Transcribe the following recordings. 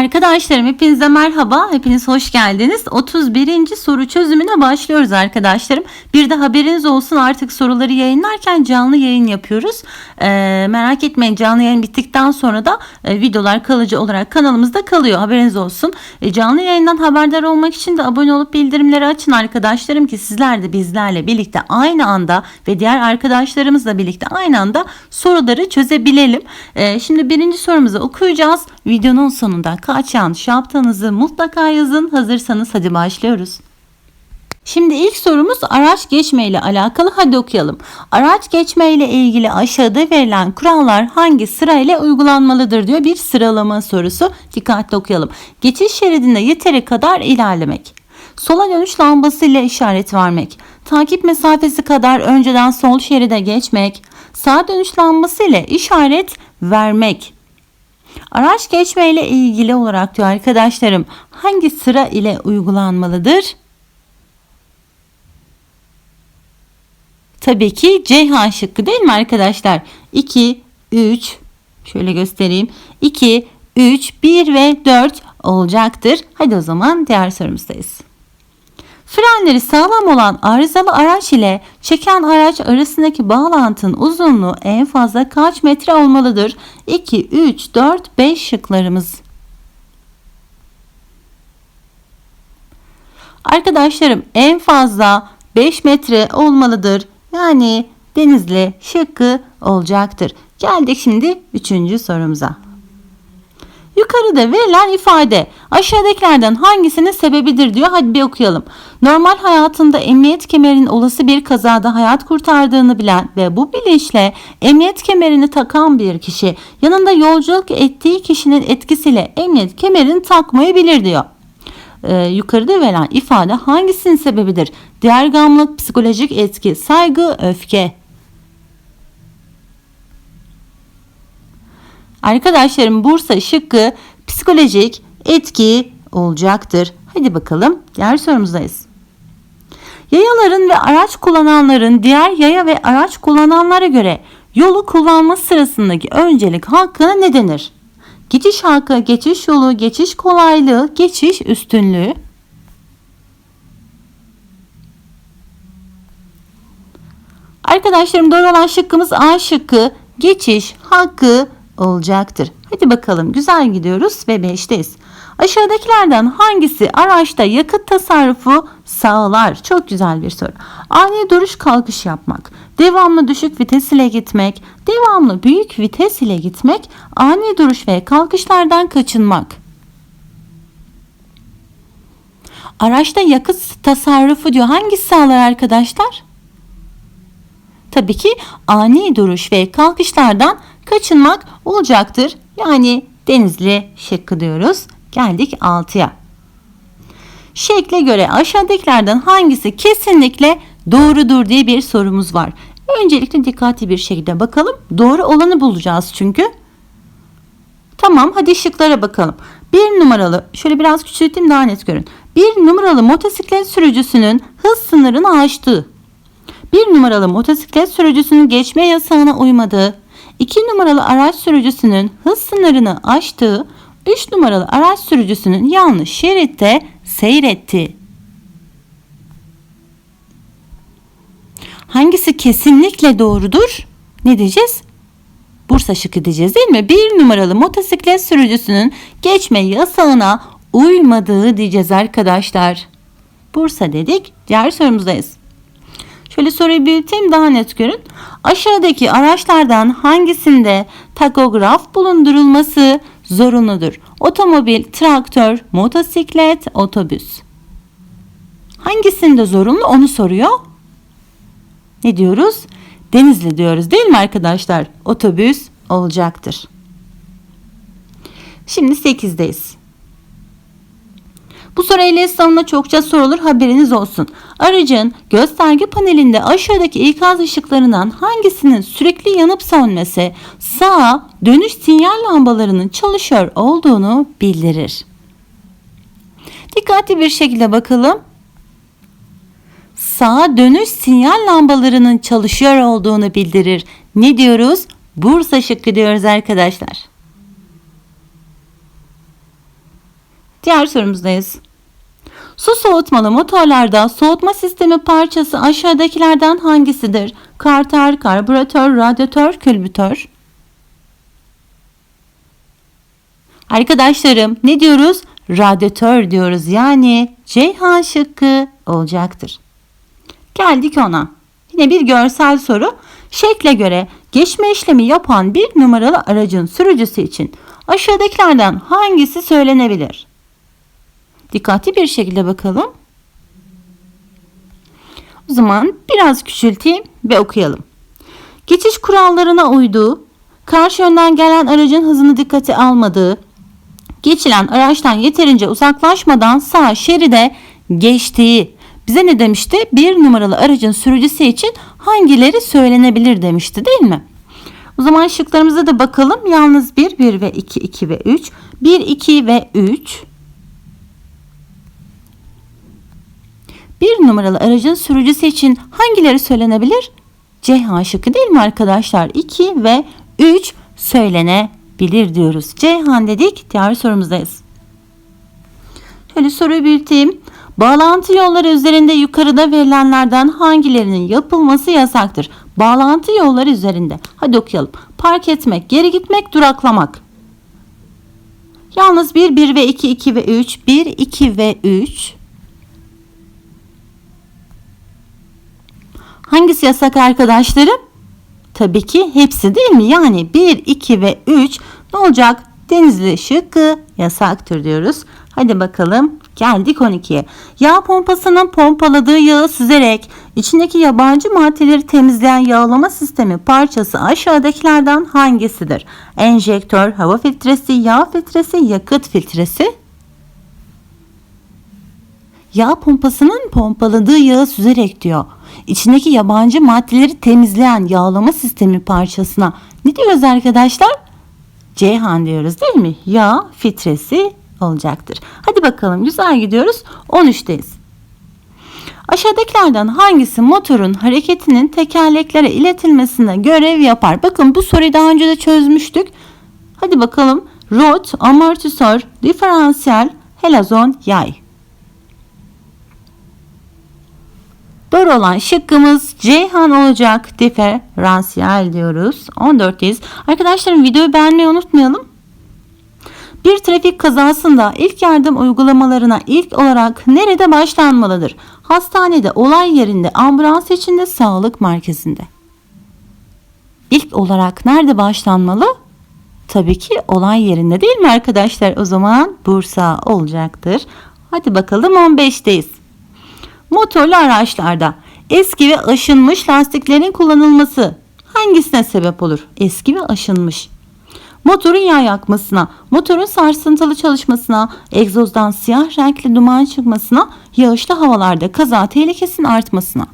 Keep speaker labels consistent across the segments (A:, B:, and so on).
A: Arkadaşlarım hepinize merhaba. Hepiniz hoş geldiniz. 31. soru çözümüne başlıyoruz arkadaşlarım. Bir de haberiniz olsun artık soruları yayınlarken canlı yayın yapıyoruz. Ee, merak etmeyin canlı yayın bittikten sonra da e, videolar kalıcı olarak kanalımızda kalıyor. Haberiniz olsun. E, canlı yayından haberdar olmak için de abone olup bildirimleri açın arkadaşlarım ki sizler de bizlerle birlikte aynı anda ve diğer arkadaşlarımızla birlikte aynı anda soruları çözebilelim. E, şimdi birinci sorumuzu okuyacağız. Videonun sonunda kaç yanlış yaptığınızı mutlaka yazın. Hazırsanız hadi başlıyoruz. Şimdi ilk sorumuz araç geçme ile alakalı. Hadi okuyalım. Araç geçme ile ilgili aşağıda verilen kurallar hangi sırayla uygulanmalıdır diyor bir sıralama sorusu. Dikkatli okuyalım. Geçiş şeridinde yeteri kadar ilerlemek. Sola dönüş lambası ile işaret vermek. Takip mesafesi kadar önceden sol şeride geçmek. Sağ dönüş lambası ile işaret vermek. Araç geçme ile ilgili olarak diyor arkadaşlarım hangi sıra ile uygulanmalıdır? Tabii ki Ceyhan şıkkı değil mi arkadaşlar? 2, 3, şöyle göstereyim. 2, 3, 1 ve 4 olacaktır. Hadi o zaman diğer sorumuzdayız. Frenleri sağlam olan arızalı araç ile çeken araç arasındaki bağlantının uzunluğu en fazla kaç metre olmalıdır? 2, 3, 4, 5 şıklarımız. Arkadaşlarım en fazla 5 metre olmalıdır. Yani denizli şıkkı olacaktır. Geldik şimdi 3. sorumuza. Yukarıda verilen ifade aşağıdakilerden hangisinin sebebidir diyor. Hadi bir okuyalım. Normal hayatında emniyet kemerinin olası bir kazada hayat kurtardığını bilen ve bu bilinçle emniyet kemerini takan bir kişi yanında yolculuk ettiği kişinin etkisiyle emniyet kemerini takmayabilir diyor. Ee, yukarıda verilen ifade hangisinin sebebidir? Diğergamlık, psikolojik etki, saygı, öfke. Arkadaşlarım Bursa şıkkı psikolojik etki olacaktır. Hadi bakalım diğer sorumuzdayız. Yayaların ve araç kullananların diğer yaya ve araç kullananlara göre yolu kullanma sırasındaki öncelik hakkına ne denir? Geçiş hakkı, geçiş yolu, geçiş kolaylığı, geçiş üstünlüğü. Arkadaşlarım doğru olan şıkkımız A şıkkı geçiş hakkı olacaktır. Hadi bakalım güzel gidiyoruz ve 5'teyiz. Aşağıdakilerden hangisi araçta yakıt tasarrufu sağlar? Çok güzel bir soru. Ani duruş kalkış yapmak, devamlı düşük vites ile gitmek, devamlı büyük vites ile gitmek, ani duruş ve kalkışlardan kaçınmak. Araçta yakıt tasarrufu diyor. Hangisi sağlar arkadaşlar? Tabii ki ani duruş ve kalkışlardan kaçınmak olacaktır. Yani denizli şıkkı diyoruz. Geldik 6'ya. Şekle göre aşağıdakilerden hangisi kesinlikle doğrudur diye bir sorumuz var. Öncelikle dikkatli bir şekilde bakalım. Doğru olanı bulacağız çünkü. Tamam hadi şıklara bakalım. Bir numaralı şöyle biraz küçülteyim daha net görün. Bir numaralı motosiklet sürücüsünün hız sınırını aştığı. Bir numaralı motosiklet sürücüsünün geçme yasağına uymadığı. 2 numaralı araç sürücüsünün hız sınırını aştığı, 3 numaralı araç sürücüsünün yanlış şeritte seyretti. Hangisi kesinlikle doğrudur? Ne diyeceğiz? Bursa şıkkı diyeceğiz değil mi? Bir numaralı motosiklet sürücüsünün geçme yasağına uymadığı diyeceğiz arkadaşlar. Bursa dedik. Diğer sorumuzdayız. Şöyle soruyu büyüteyim daha net görün. Aşağıdaki araçlardan hangisinde takograf bulundurulması zorunludur? Otomobil, traktör, motosiklet, otobüs. Hangisinde zorunlu onu soruyor. Ne diyoruz? Denizli diyoruz değil mi arkadaşlar? Otobüs olacaktır. Şimdi 8'deyiz. Bu soru ile sınavına çokça sorulur haberiniz olsun. Aracın gösterge panelinde aşağıdaki ikaz ışıklarından hangisinin sürekli yanıp sönmesi sağa dönüş sinyal lambalarının çalışıyor olduğunu bildirir. Dikkatli bir şekilde bakalım. Sağa dönüş sinyal lambalarının çalışıyor olduğunu bildirir. Ne diyoruz? Bursa şıkkı diyoruz arkadaşlar. Diğer sorumuzdayız. Su soğutmalı motorlarda soğutma sistemi parçası aşağıdakilerden hangisidir? Karter, karbüratör, radyatör, külbütör. Arkadaşlarım ne diyoruz? Radyatör diyoruz. Yani Ceyhan şıkkı olacaktır. Geldik ona. Yine bir görsel soru. Şekle göre geçme işlemi yapan bir numaralı aracın sürücüsü için aşağıdakilerden hangisi söylenebilir? Dikkatli bir şekilde bakalım. O zaman biraz küçülteyim ve okuyalım. Geçiş kurallarına uyduğu, karşı yönden gelen aracın hızını dikkate almadığı, geçilen araçtan yeterince uzaklaşmadan sağ şeride geçtiği. Bize ne demişti? Bir numaralı aracın sürücüsü için hangileri söylenebilir demişti değil mi? O zaman şıklarımıza da bakalım. Yalnız 1, 1 ve 2, 2 ve 3. 1, 2 ve 3. Bir numaralı aracın sürücüsü için hangileri söylenebilir? Ceyhan şıkkı değil mi arkadaşlar? 2 ve 3 söylenebilir diyoruz. Ceyhan dedik. Diğer sorumuzdayız. Şöyle soruyu büyüteyim. Bağlantı yolları üzerinde yukarıda verilenlerden hangilerinin yapılması yasaktır? Bağlantı yolları üzerinde. Hadi okuyalım. Park etmek, geri gitmek, duraklamak. Yalnız 1, 1 ve 2, 2 ve 3. 1, 2 ve 3. Hangisi yasak arkadaşlarım? Tabii ki hepsi değil mi? Yani 1, 2 ve 3 ne olacak? Denizli şıkkı yasaktır diyoruz. Hadi bakalım geldik 12'ye. Yağ pompasının pompaladığı yağı süzerek içindeki yabancı maddeleri temizleyen yağlama sistemi parçası aşağıdakilerden hangisidir? Enjektör, hava filtresi, yağ filtresi, yakıt filtresi. Yağ pompasının pompaladığı yağı süzerek diyor. İçindeki yabancı maddeleri temizleyen yağlama sistemi parçasına ne diyoruz arkadaşlar? Ceyhan diyoruz değil mi? Yağ filtresi olacaktır. Hadi bakalım güzel gidiyoruz. 13'teyiz. Aşağıdakilerden hangisi motorun hareketinin tekerleklere iletilmesine görev yapar? Bakın bu soruyu daha önce de çözmüştük. Hadi bakalım. Rot, amortisör, diferansiyel, helazon, yay. Doğru olan şıkkımız Ceyhan olacak. Diferansiyel diyoruz. 14'teyiz. Arkadaşlarım videoyu beğenmeyi unutmayalım. Bir trafik kazasında ilk yardım uygulamalarına ilk olarak nerede başlanmalıdır? Hastanede, olay yerinde, ambulans içinde, sağlık merkezinde. İlk olarak nerede başlanmalı? Tabii ki olay yerinde değil mi arkadaşlar? O zaman Bursa olacaktır. Hadi bakalım 15'teyiz. Motorlu araçlarda eski ve aşınmış lastiklerin kullanılması hangisine sebep olur? Eski ve aşınmış. Motorun yağ yakmasına, motorun sarsıntılı çalışmasına, egzozdan siyah renkli duman çıkmasına, yağışlı havalarda kaza tehlikesinin artmasına.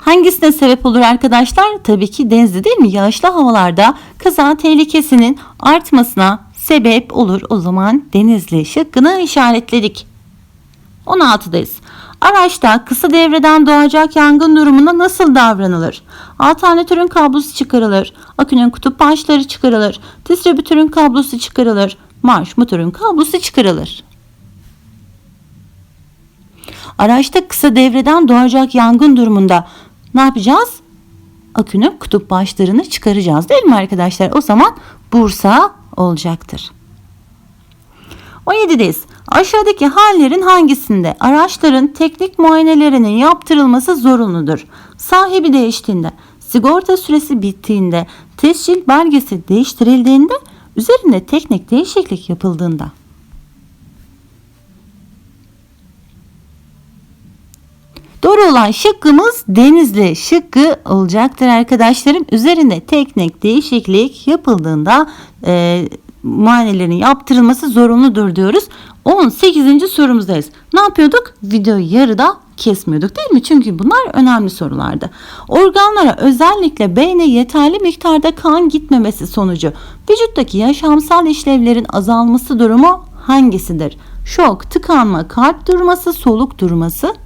A: Hangisine sebep olur arkadaşlar? Tabii ki denizli değil mi? Yağışlı havalarda kaza tehlikesinin artmasına sebep olur. O zaman denizli şıkkını işaretledik. 16'dayız. Araçta kısa devreden doğacak yangın durumunda nasıl davranılır? Alternatörün kablosu çıkarılır, akünün kutup başları çıkarılır, distribütörün kablosu çıkarılır, marş motorun kablosu çıkarılır. Araçta kısa devreden doğacak yangın durumunda ne yapacağız? Akünün kutup başlarını çıkaracağız değil mi arkadaşlar? O zaman Bursa olacaktır. 17'deyiz. Aşağıdaki hallerin hangisinde araçların teknik muayenelerinin yaptırılması zorunludur? Sahibi değiştiğinde, sigorta süresi bittiğinde, tescil belgesi değiştirildiğinde, üzerinde teknik değişiklik yapıldığında. Doğru olan şıkkımız Denizli şıkkı olacaktır arkadaşlarım. Üzerinde teknik değişiklik yapıldığında e, muayenelerin yaptırılması zorunludur diyoruz. 18. sorumuzdayız. Ne yapıyorduk? Videoyu yarıda kesmiyorduk değil mi? Çünkü bunlar önemli sorulardı. Organlara özellikle beyne yeterli miktarda kan gitmemesi sonucu vücuttaki yaşamsal işlevlerin azalması durumu hangisidir? Şok, tıkanma, kalp durması, soluk durması.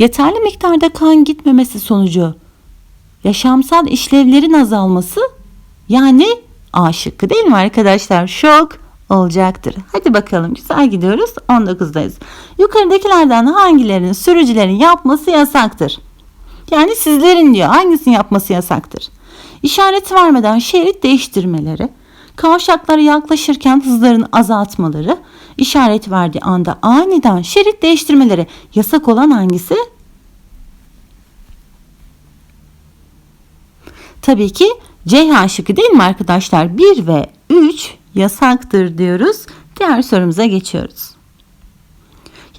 A: Yeterli miktarda kan gitmemesi sonucu yaşamsal işlevlerin azalması yani A şıkkı değil mi arkadaşlar? Şok olacaktır. Hadi bakalım güzel gidiyoruz. 19'dayız. Yukarıdakilerden hangilerinin sürücülerin yapması yasaktır? Yani sizlerin diyor hangisini yapması yasaktır? İşaret vermeden şerit değiştirmeleri, kavşaklara yaklaşırken hızlarını azaltmaları, işaret verdiği anda aniden şerit değiştirmeleri yasak olan hangisi? Tabii ki Ceyhan şıkkı değil mi arkadaşlar? 1 ve 3 yasaktır diyoruz. Diğer sorumuza geçiyoruz.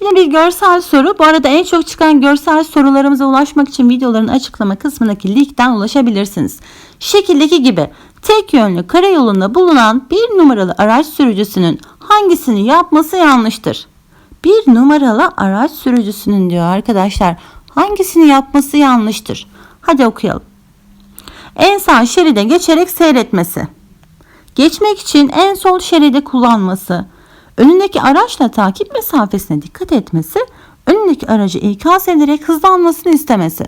A: Yine bir görsel soru. Bu arada en çok çıkan görsel sorularımıza ulaşmak için videoların açıklama kısmındaki linkten ulaşabilirsiniz. Şekildeki gibi tek yönlü karayolunda bulunan bir numaralı araç sürücüsünün hangisini yapması yanlıştır? Bir numaralı araç sürücüsünün diyor arkadaşlar. Hangisini yapması yanlıştır? Hadi okuyalım. En sağ şeride geçerek seyretmesi. Geçmek için en sol şeridi kullanması. Önündeki araçla takip mesafesine dikkat etmesi. Önündeki aracı ikaz ederek hızlanmasını istemesi.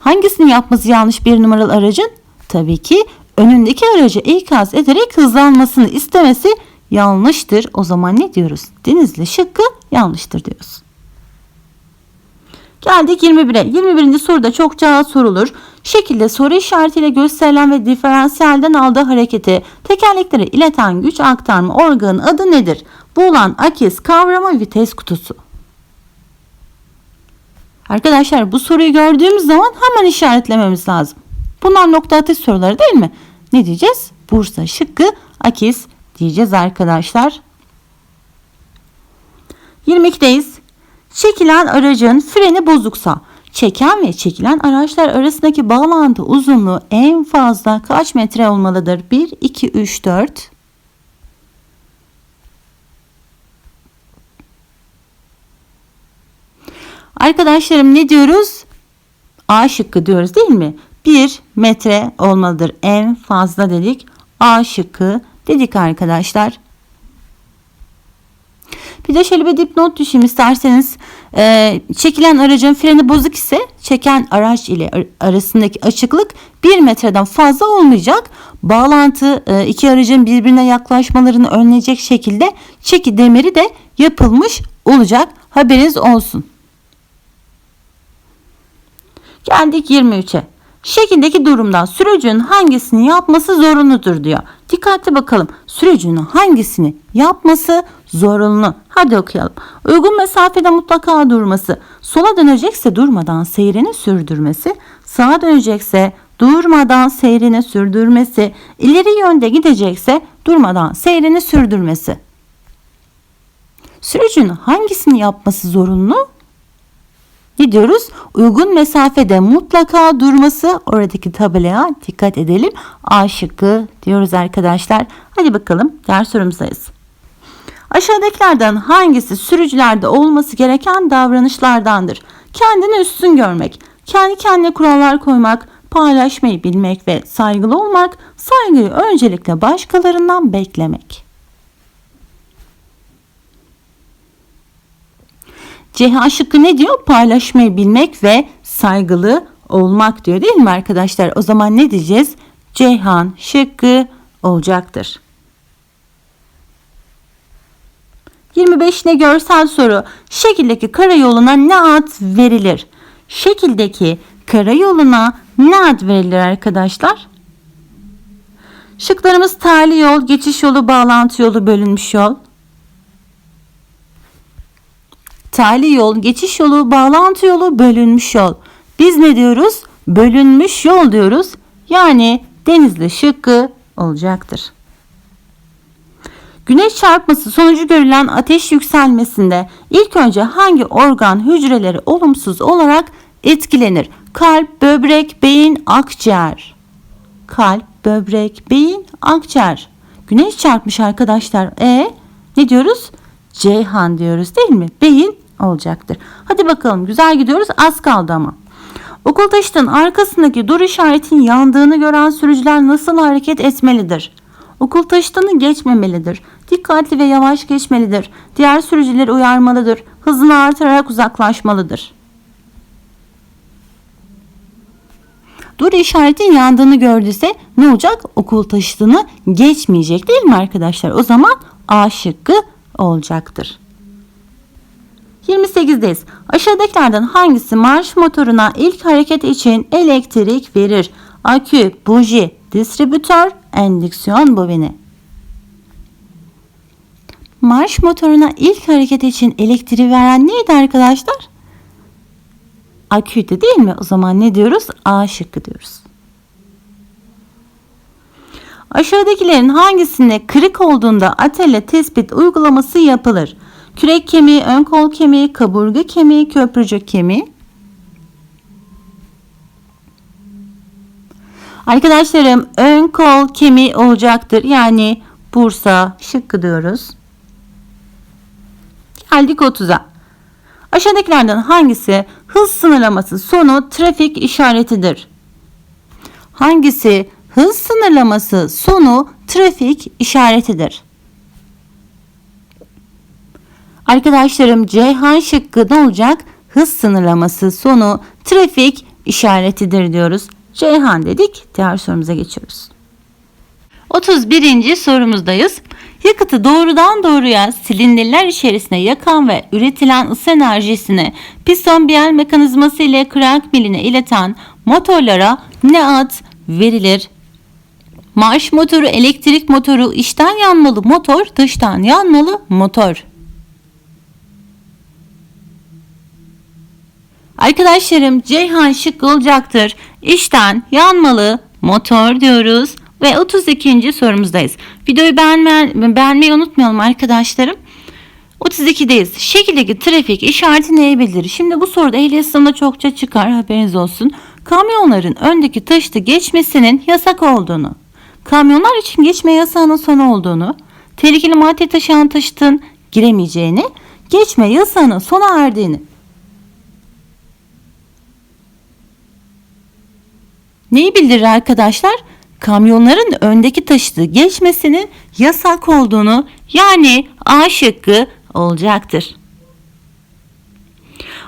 A: Hangisini yapması yanlış bir numaralı aracın? Tabii ki önündeki aracı ikaz ederek hızlanmasını istemesi yanlıştır. O zaman ne diyoruz? Denizli şıkkı yanlıştır diyoruz. Geldik 21'e. 21. soruda çokça sorulur. Şekilde soru işaretiyle gösterilen ve diferansiyelden aldığı hareketi tekerleklere ileten güç aktarma organının adı nedir? Buğulan akis kavrama vites kutusu. Arkadaşlar bu soruyu gördüğümüz zaman hemen işaretlememiz lazım. Bunlar nokta atış soruları değil mi? Ne diyeceğiz? Bursa şıkkı akis diyeceğiz arkadaşlar. 22'deyiz. Çekilen aracın freni bozuksa çeken ve çekilen araçlar arasındaki bağlantı uzunluğu en fazla kaç metre olmalıdır? 1, 2, 3, 4. Arkadaşlarım ne diyoruz? A şıkkı diyoruz değil mi? 1 metre olmalıdır en fazla dedik. A şıkkı dedik arkadaşlar. Bir de şöyle bir dipnot düşeyim isterseniz. Ee, çekilen aracın freni bozuk ise çeken araç ile arasındaki açıklık 1 metreden fazla olmayacak. Bağlantı e, iki aracın birbirine yaklaşmalarını önleyecek şekilde çeki demiri de yapılmış olacak. Haberiniz olsun. Geldik 23'e. Şekildeki durumda sürücünün hangisini yapması zorunludur diyor. Dikkatli bakalım. Sürücünün hangisini yapması zorunlu. Hadi okuyalım. Uygun mesafede mutlaka durması. Sola dönecekse durmadan seyrini sürdürmesi. Sağa dönecekse durmadan seyrini sürdürmesi. İleri yönde gidecekse durmadan seyrini sürdürmesi. Sürücünün hangisini yapması zorunlu? Ne diyoruz? Uygun mesafede mutlaka durması oradaki tabelaya dikkat edelim. A şıkkı diyoruz arkadaşlar. Hadi bakalım diğer sorumuzdayız. Aşağıdakilerden hangisi sürücülerde olması gereken davranışlardandır? Kendini üstün görmek, kendi kendine kurallar koymak, paylaşmayı bilmek ve saygılı olmak, saygıyı öncelikle başkalarından beklemek. CH şıkkı ne diyor? Paylaşmayı bilmek ve saygılı olmak diyor değil mi arkadaşlar? O zaman ne diyeceğiz? Ceyhan şıkkı olacaktır. 25 ne görsel soru. Şekildeki karayoluna ne ad verilir? Şekildeki karayoluna ne ad verilir arkadaşlar? Şıklarımız tali yol, geçiş yolu, bağlantı yolu, bölünmüş yol. Tali yol, geçiş yolu, bağlantı yolu, bölünmüş yol. Biz ne diyoruz? Bölünmüş yol diyoruz. Yani denizli şıkkı olacaktır. Güneş çarpması sonucu görülen ateş yükselmesinde ilk önce hangi organ hücreleri olumsuz olarak etkilenir? Kalp, böbrek, beyin, akciğer. Kalp, böbrek, beyin, akciğer. Güneş çarpmış arkadaşlar. E ne diyoruz? Ceyhan diyoruz değil mi? Beyin olacaktır. Hadi bakalım güzel gidiyoruz. Az kaldı ama. Okul taşıtın arkasındaki dur işaretin yandığını gören sürücüler nasıl hareket etmelidir? Okul taşıtını geçmemelidir. Dikkatli ve yavaş geçmelidir. Diğer sürücüleri uyarmalıdır. Hızını artırarak uzaklaşmalıdır. dur işaretin yandığını gördüyse ne olacak? Okul taşıtını geçmeyecek değil mi arkadaşlar? O zaman A şıkkı olacaktır. 28'deyiz. Aşağıdakilerden hangisi marş motoruna ilk hareket için elektrik verir? Akü, buji, distribütör, endüksiyon bobini. Marş motoruna ilk hareket için elektriği veren neydi arkadaşlar? Aküydü değil mi? O zaman ne diyoruz? A şıkkı diyoruz. Aşağıdakilerin hangisinde kırık olduğunda atelle tespit uygulaması yapılır? Kürek kemiği, ön kol kemiği, kaburga kemiği, köprücük kemiği. Arkadaşlarım ön kol kemiği olacaktır. Yani Bursa şıkkı diyoruz. Geldik 30'a. Aşağıdakilerden hangisi hız sınırlaması sonu trafik işaretidir? Hangisi hız sınırlaması sonu trafik işaretidir? Arkadaşlarım Ceyhan şıkkı ne olacak? Hız sınırlaması sonu trafik işaretidir diyoruz. Ceyhan dedik. Diğer sorumuza geçiyoruz. 31. sorumuzdayız. Yakıtı doğrudan doğruya silindirler içerisine yakan ve üretilen ısı enerjisini piston biyel mekanizması ile krank miline ileten motorlara ne ad verilir? Marş motoru, elektrik motoru, içten yanmalı motor, dıştan yanmalı motor. Arkadaşlarım Ceyhan şık olacaktır. İçten yanmalı motor diyoruz. Ve 32. sorumuzdayız. Videoyu beğenme, beğenmeyi unutmayalım arkadaşlarım. 32'deyiz. Şekildeki trafik işareti neyi bildirir? Şimdi bu soruda ehliyet sınavında çokça çıkar haberiniz olsun. Kamyonların öndeki taşıtı geçmesinin yasak olduğunu, kamyonlar için geçme yasağının sonu olduğunu, tehlikeli madde taşıyan taşıtın giremeyeceğini, geçme yasağının sona erdiğini. Neyi bildirir arkadaşlar? kamyonların öndeki taşıtı geçmesinin yasak olduğunu yani A şıkkı olacaktır.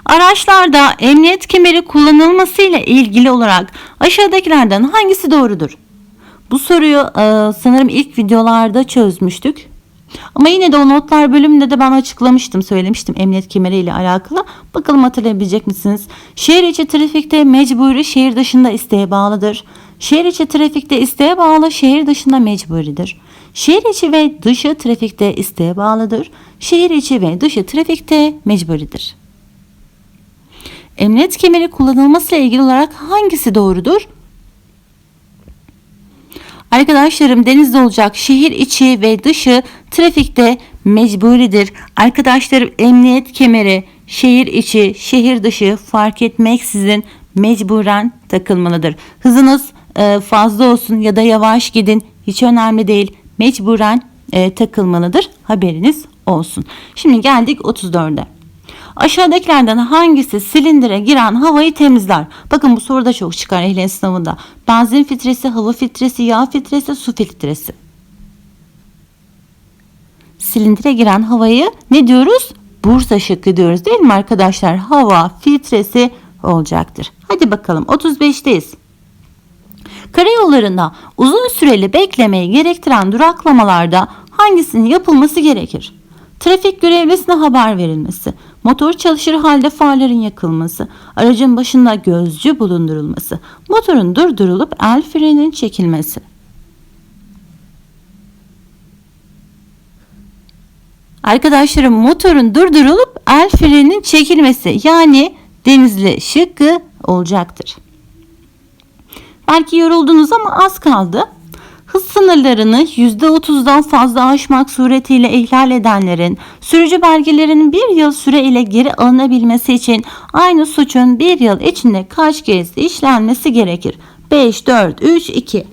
A: Araçlarda emniyet kemeri kullanılmasıyla ilgili olarak aşağıdakilerden hangisi doğrudur? Bu soruyu e, sanırım ilk videolarda çözmüştük. Ama yine de o notlar bölümünde de ben açıklamıştım, söylemiştim emniyet kemeri ile alakalı. Bakalım hatırlayabilecek misiniz? Şehir içi trafikte mecburi, şehir dışında isteğe bağlıdır. Şehir içi trafikte isteğe bağlı, şehir dışında mecburidir. Şehir içi ve dışı trafikte isteğe bağlıdır. Şehir içi ve dışı trafikte mecburidir. Emniyet kemeri kullanılması ile ilgili olarak hangisi doğrudur? Arkadaşlarım denizde olacak şehir içi ve dışı trafikte mecburidir. Arkadaşlarım emniyet kemeri şehir içi, şehir dışı fark etmeksizin mecburen takılmalıdır. Hızınız e, fazla olsun ya da yavaş gidin hiç önemli değil. Mecburen e, takılmalıdır. Haberiniz olsun. Şimdi geldik 34'e. Aşağıdakilerden hangisi silindire giren havayı temizler? Bakın bu soruda çok çıkar ehliyet sınavında. Benzin filtresi, hava filtresi, yağ filtresi, su filtresi. Silindire giren havayı ne diyoruz? Bursa şıkkı diyoruz değil mi arkadaşlar? Hava filtresi olacaktır. Hadi bakalım 35'teyiz. Karayollarında uzun süreli beklemeyi gerektiren duraklamalarda hangisinin yapılması gerekir? Trafik görevlisine haber verilmesi, motor çalışır halde farların yakılması, aracın başında gözcü bulundurulması, motorun durdurulup el frenin çekilmesi. Arkadaşlarım motorun durdurulup el frenin çekilmesi yani denizli şıkkı olacaktır. Belki yoruldunuz ama az kaldı. Hız sınırlarını %30'dan fazla aşmak suretiyle ihlal edenlerin sürücü belgelerinin bir yıl süre ile geri alınabilmesi için aynı suçun bir yıl içinde kaç kez işlenmesi gerekir? 5, 4, 3, 2.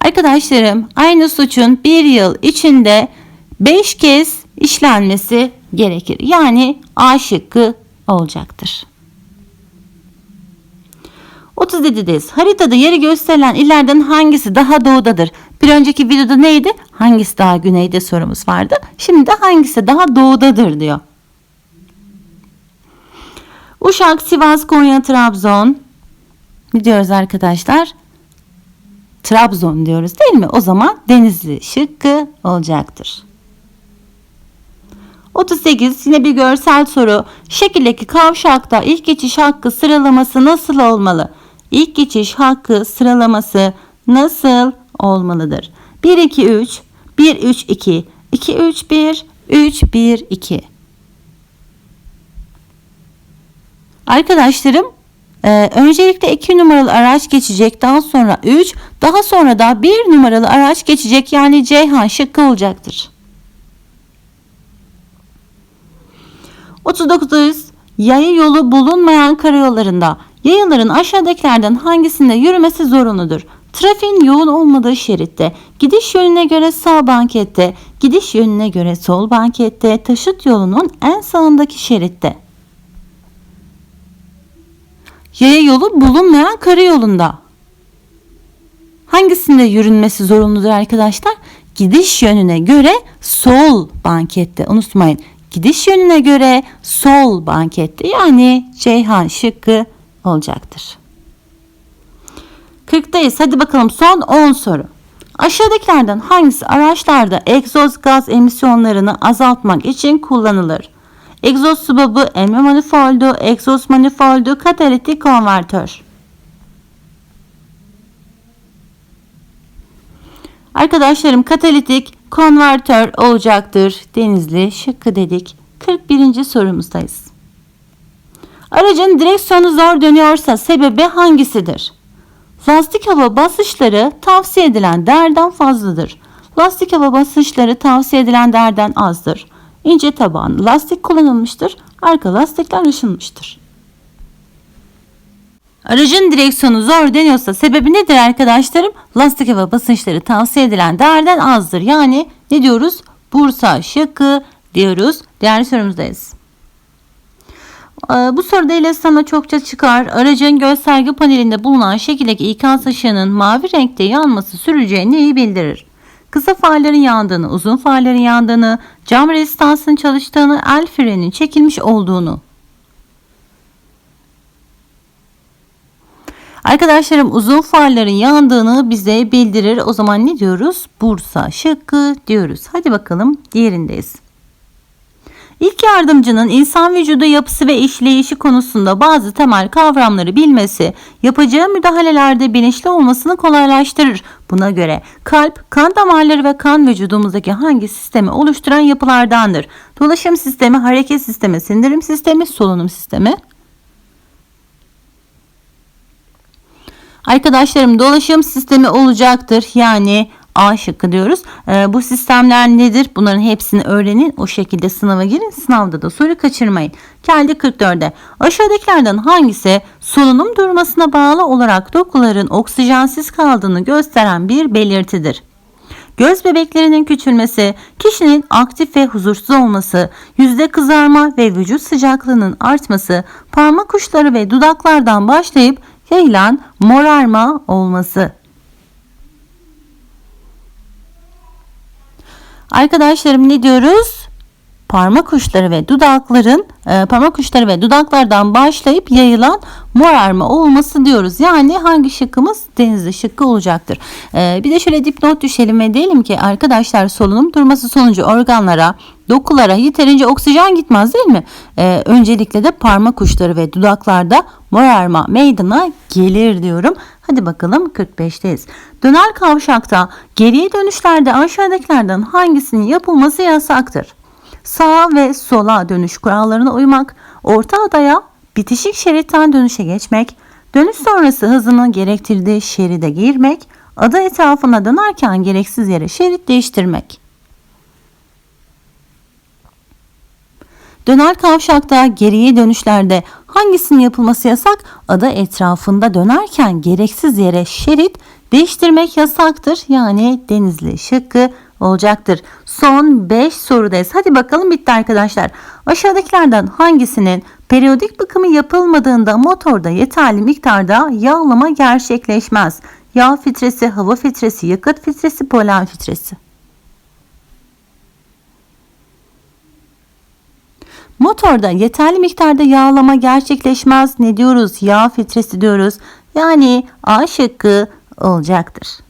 A: Arkadaşlarım aynı suçun bir yıl içinde 5 kez işlenmesi gerekir. Yani A şıkkı olacaktır. 37'deyiz. Haritada yeri gösterilen illerden hangisi daha doğudadır? Bir önceki videoda neydi? Hangisi daha güneyde sorumuz vardı. Şimdi de hangisi daha doğudadır diyor. Uşak, Sivas, Konya, Trabzon. Ne diyoruz arkadaşlar? Trabzon diyoruz değil mi? O zaman Denizli şıkkı olacaktır. 38 yine bir görsel soru. Şekildeki kavşakta ilk geçiş hakkı sıralaması nasıl olmalı? İlk geçiş hakkı sıralaması nasıl olmalıdır? 1 2 3 1 3 2 2 3 1 3 1 2 Arkadaşlarım e, öncelikle 2 numaralı araç geçecek daha sonra 3 daha sonra da 1 numaralı araç geçecek yani Ceyhan şıkkı olacaktır. 39. Yaya yolu bulunmayan karayollarında yayaların aşağıdakilerden hangisinde yürümesi zorunludur? Trafiğin yoğun olmadığı şeritte, gidiş yönüne göre sağ bankette, gidiş yönüne göre sol bankette, taşıt yolunun en sağındaki şeritte. Yaya yolu bulunmayan karayolunda. Hangisinde yürünmesi zorunludur arkadaşlar? Gidiş yönüne göre sol bankette. Unutmayın. Gidiş yönüne göre sol bankette. Yani Ceyhan şıkkı olacaktır. 40'tayız. Hadi bakalım son 10 soru. Aşağıdakilerden hangisi araçlarda egzoz gaz emisyonlarını azaltmak için kullanılır? Egzoz subabı, emme manifoldu, egzoz manifoldu, katalitik konvertör. Arkadaşlarım katalitik konvertör olacaktır. Denizli şıkkı dedik. 41. sorumuzdayız. Aracın direksiyonu zor dönüyorsa sebebi hangisidir? Lastik hava basınçları tavsiye edilen değerden fazladır. Lastik hava basınçları tavsiye edilen değerden azdır. İnce taban lastik kullanılmıştır. Arka lastikler aşınmıştır. Aracın direksiyonu zor deniyorsa sebebi nedir arkadaşlarım? Lastik hava basınçları tavsiye edilen değerden azdır. Yani ne diyoruz? Bursa şıkkı diyoruz. Diğer sorumuzdayız. Ee, Bu soruda ile sana çokça çıkar. Aracın gösterge panelinde bulunan şekildeki ikaz ışığının mavi renkte yanması sürücüye neyi bildirir? Kısa farların yandığını, uzun farların yandığını, cam rezistansın çalıştığını, el frenin çekilmiş olduğunu. Arkadaşlarım uzun farların yandığını bize bildirir. O zaman ne diyoruz? Bursa şıkkı diyoruz. Hadi bakalım diğerindeyiz. İlk yardımcının insan vücudu yapısı ve işleyişi konusunda bazı temel kavramları bilmesi, yapacağı müdahalelerde bilinçli olmasını kolaylaştırır. Buna göre kalp, kan damarları ve kan vücudumuzdaki hangi sistemi oluşturan yapılardandır? Dolaşım sistemi, hareket sistemi, sindirim sistemi, solunum sistemi. Arkadaşlarım dolaşım sistemi olacaktır. Yani A şıkkı diyoruz. Ee, bu sistemler nedir? Bunların hepsini öğrenin. O şekilde sınava girin. Sınavda da soru kaçırmayın. Geldi 44'e. Aşağıdakilerden hangisi solunum durmasına bağlı olarak dokuların oksijensiz kaldığını gösteren bir belirtidir? Göz bebeklerinin küçülmesi, kişinin aktif ve huzursuz olması, yüzde kızarma ve vücut sıcaklığının artması, parmak uçları ve dudaklardan başlayıp yayılan morarma olması. Arkadaşlarım ne diyoruz? Parmak uçları ve dudakların e, parmak uçları ve dudaklardan başlayıp yayılan morarma olması diyoruz. Yani hangi şıkkımız denizli şıkkı olacaktır. E, bir de şöyle dipnot düşelim ve diyelim ki arkadaşlar solunum durması sonucu organlara dokulara yeterince oksijen gitmez değil mi? E, öncelikle de parmak uçları ve dudaklarda morarma meydana gelir diyorum. Hadi bakalım 45'teyiz. Döner kavşakta geriye dönüşlerde aşağıdakilerden hangisinin yapılması yasaktır? Sağa ve sola dönüş kurallarına uymak, orta adaya bitişik şeritten dönüşe geçmek, dönüş sonrası hızını gerektirdiği şeride girmek, ada etrafına dönerken gereksiz yere şerit değiştirmek. Döner kavşakta geriye dönüşlerde hangisinin yapılması yasak? Ada etrafında dönerken gereksiz yere şerit değiştirmek yasaktır. Yani denizli şıkkı olacaktır. Son 5 sorudayız. Hadi bakalım bitti arkadaşlar. Aşağıdakilerden hangisinin periyodik bakımı yapılmadığında motorda yeterli miktarda yağlama gerçekleşmez? Yağ filtresi, hava filtresi, yakıt filtresi, polen filtresi. Motorda yeterli miktarda yağlama gerçekleşmez. Ne diyoruz? Yağ filtresi diyoruz. Yani A şıkkı olacaktır.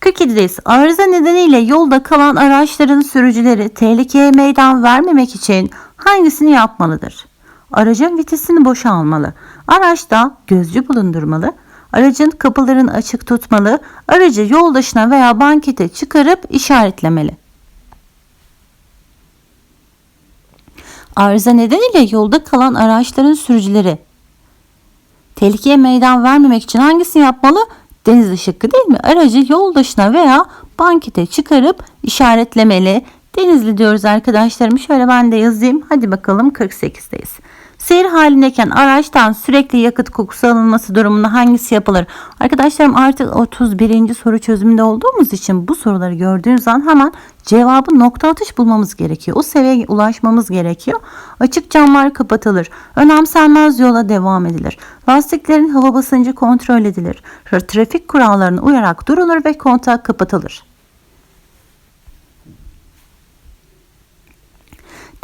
A: 47'deyiz. Arıza nedeniyle yolda kalan araçların sürücüleri tehlikeye meydan vermemek için hangisini yapmalıdır? Aracın vitesini boşa almalı. Araçta gözcü bulundurmalı. Aracın kapılarını açık tutmalı. Aracı yol dışına veya bankete çıkarıp işaretlemeli. Arıza nedeniyle yolda kalan araçların sürücüleri tehlikeye meydan vermemek için hangisini yapmalı? Deniz şıkkı değil mi? Aracı yol dışına veya bankete çıkarıp işaretlemeli. Denizli diyoruz arkadaşlarım. Şöyle ben de yazayım. Hadi bakalım 48'deyiz. Seyir halindeyken araçtan sürekli yakıt kokusu alınması durumunda hangisi yapılır? Arkadaşlarım artık 31. soru çözümünde olduğumuz için bu soruları gördüğünüz an hemen cevabı nokta atış bulmamız gerekiyor. O seviyeye ulaşmamız gerekiyor. Açık camlar kapatılır. Önemsenmez yola devam edilir. Lastiklerin hava basıncı kontrol edilir. Trafik kurallarına uyarak durulur ve kontak kapatılır.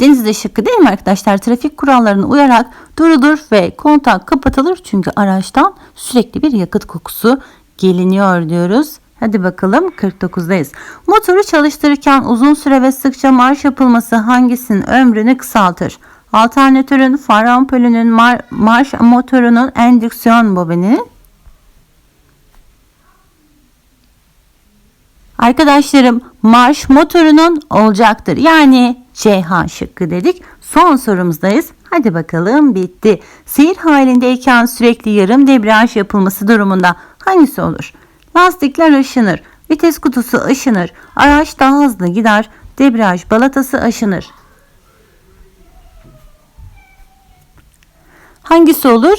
A: Denizli şıkkı değil mi arkadaşlar? Trafik kurallarına uyarak durulur ve kontak kapatılır. Çünkü araçtan sürekli bir yakıt kokusu geliniyor diyoruz. Hadi bakalım 49'dayız. Motoru çalıştırırken uzun süre ve sıkça marş yapılması hangisinin ömrünü kısaltır? Alternatörün, far ampulünün, mar marş motorunun, endüksiyon bobininin. Arkadaşlarım marş motorunun olacaktır. Yani Ceyhan şıkkı dedik. Son sorumuzdayız. Hadi bakalım bitti. Seyir halindeyken sürekli yarım debriyaj yapılması durumunda hangisi olur? Lastikler aşınır, vites kutusu aşınır, araç daha hızlı gider, debriyaj balatası aşınır. Hangisi olur?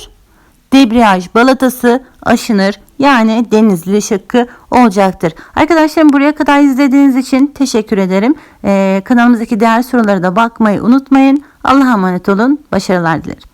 A: Debriyaj balatası aşınır. Yani denizli şıkkı olacaktır. Arkadaşlarım buraya kadar izlediğiniz için teşekkür ederim. Ee, kanalımızdaki diğer sorulara da bakmayı unutmayın. Allah'a emanet olun. Başarılar dilerim.